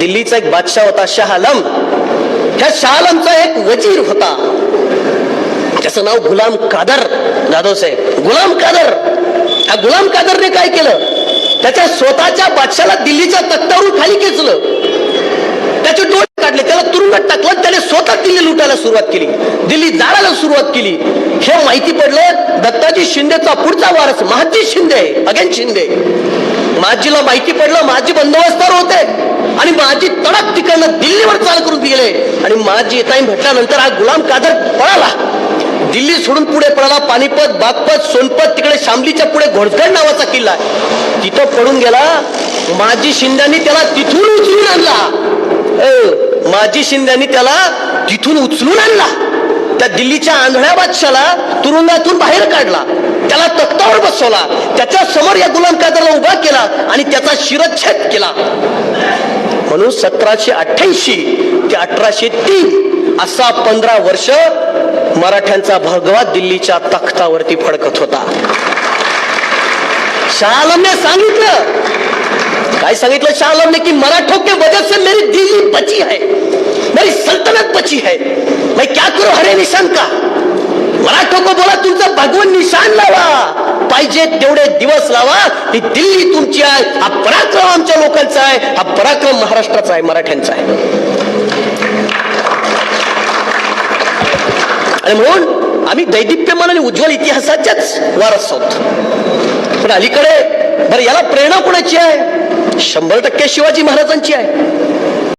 दिल्लीचा एक बादशाह होता शाह आलम. ह्या शाह आलमचा एक वजीर होता. त्याचं नाव गुलाम कादर जाधव साहेब. गुलाम कादर. हा गुलाम कादरने काय केलं? त्याच्या स्वतःच्या बादशाला दिल्लीच्या तख्तावरून खाली खेचलं. त्याचे डोळे काढले त्याला तुरुंगात टाकलं त्याने स्वतः दिल्ली लुटायला सुरुवात केली. दिल्ली जाळायला सुरुवात केली. हे माहिती पडलं दत्ताजी शिंदेचा पुढचा वारस महाजी शिंदे अगेन शिंदे. महाजीला माहिती पडलं महाजी बंदोबस्तावर होते. आणि त्यांना दिल्लीवर चाल करून गेले आणि माझी येताई म्हटल्यानंतर हा गुलाम कादर पळाला. दिल्ली सोडून पुढे पळाला. पानिपत बागपत सोनपत तिकडे शामलीच्या पुढे घोडगड नावाचा किल्ला आहे. तिथं पडून गेला. माजी शिंद्यांनी त्याला तिथून उचलून आणला. अ, माजी शिंद्यांनी त्याला तिथून उचलून आणला. त्या दिल्लीच्या आंधळ्या बादशाला तुरुंगातून बाहेर काढला. त्याला तख्तावर बसवला. त्याच्यासमोर या गुलाम कादरला उभा केला आणि त्याचा शिरच्छेद केला. म्हणून सतराशे अठ्ठ्याऐंशी ते अठराशे तीन असा पंधरा वर्ष मराठ्यांचा भगवा दिल्लीच्या तख्तावरती फडकत होता. शालमने सांगितलं. काय सांगितलं शाह की मराठों के वजह से मेरी दिल्ली बची है मेरी सल्तनत बची है. मैं क्या करू? हरे निशान का? मराठों को बोला तुमचा भगवान निशान लावा. पाहिजे तेवढे दिवस लावा ही दिल्ली तुमची आहे हा पराक्रम आमच्या लोकांचा आहे हा पराक्रम महाराष्ट्राचा आहे मराठ्यांचा आहे. आणि म्हणून आम्ही दैदिप्यमान आणि उज्ज्वल इतिहासाच्याच वारस आहोत. पण अलीकडे बरं याला प्रेरणा कोणाची आहे? शंभर टक्के शिवाजी महाराजांची आहे.